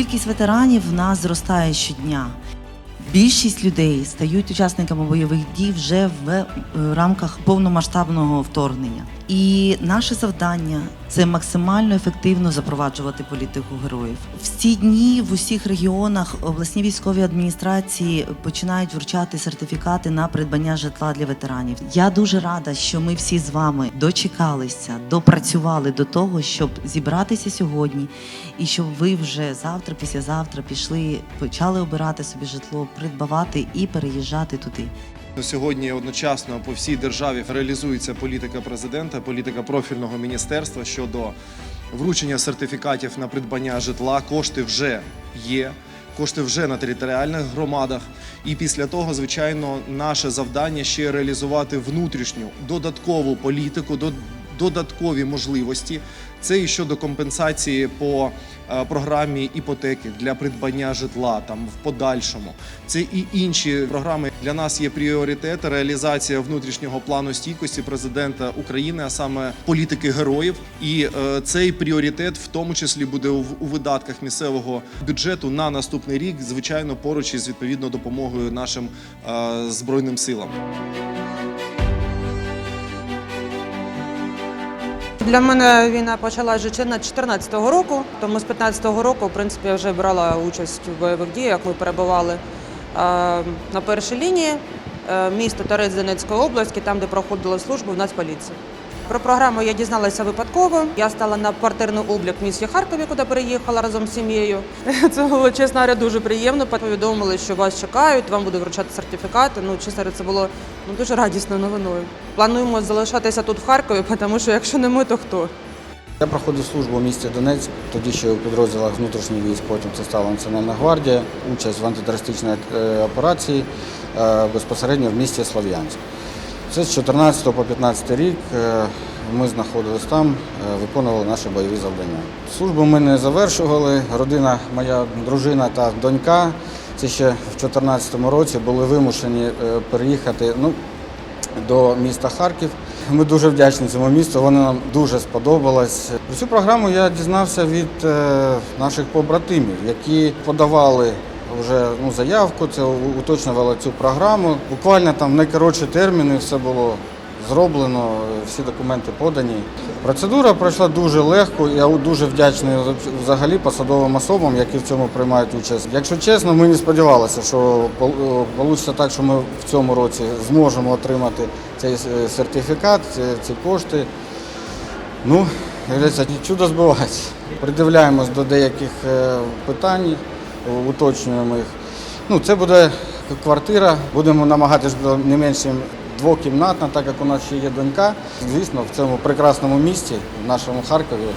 Кількість ветеранів в нас зростає щодня. Більшість людей стають учасниками бойових дій вже в е, рамках повномасштабного вторгнення. І наше завдання це максимально ефективно запроваджувати політику героїв. В ці дні в усіх регіонах обласні військові адміністрації починають вручати сертифікати на придбання житла для ветеранів. Я дуже рада, що ми всі з вами дочекалися, допрацювали до того, щоб зібратися сьогодні, і щоб ви вже завтра, післязавтра пішли, почали обирати собі житло, придбавати і переїжджати туди. Сьогодні одночасно по всій державі реалізується політика президента, політика профільного міністерства щодо вручення сертифікатів на придбання житла. Кошти вже є. Кошти вже на територіальних громадах, і після того, звичайно, наше завдання ще реалізувати внутрішню додаткову політику, додаткові можливості. Це і щодо компенсації по е, програмі іпотеки для придбання житла там в подальшому. Це і інші програми. Для нас є пріоритет реалізація внутрішнього плану стійкості президента України, а саме політики героїв. І е, цей пріоритет в тому числі буде у, видатках місцевого бюджету на наступний рік, звичайно, поруч із відповідно допомогою нашим е, збройним силам. Для мене війна почалася вже на 2014 року, тому з 2015 року, в принципі, я вже брала участь в бойових діях. Ми перебували е, на першій лінії е, місто Торець Донецької області, там, де проходила службу в Нацполіції. Про програму я дізналася випадково. Я стала на квартирний облік в місті Харкові, куди переїхала разом з сім'єю. Це було чесно говоря, дуже приємно. Повідомили, що вас чекають, вам будуть вручати сертифікати. Ну, чесно, говоря, це було ну, дуже радісною новиною. Плануємо залишатися тут в Харкові, тому що якщо не ми, то хто? Я проходив службу в місті Донецьк, тоді ще у підрозділах внутрішніх військ, потім це стала Національна гвардія, участь в антитерористичній е, операції е, безпосередньо в місті Слов'янськ. Це з 14 по 15 рік е, ми знаходились там, е, виконували наші бойові завдання. Службу ми не завершували. Родина, моя дружина та донька, це ще в 2014 році були вимушені е, переїхати. Ну, до міста Харків. Ми дуже вдячні цьому місту. Воно нам дуже сподобалось. Цю програму я дізнався від наших побратимів, які подавали вже ну, заявку, це у- уточнювали цю програму. Буквально там найкоротші терміни все було зроблено, всі документи подані. Процедура пройшла дуже легко. Я дуже вдячний взагалі посадовим особам, які в цьому приймають участь. Якщо чесно, ми не сподівалися, що вийде так, що ми в цьому році зможемо отримати цей е, сертифікат, ці, кошти. Ну, чудо збивається. Придивляємось до деяких е, питань, уточнюємо їх. Ну, це буде квартира. Будемо намагатися не менше двокімнатна, так як у нас ще є донька. Звісно, в цьому прекрасному місті, в нашому Харкові.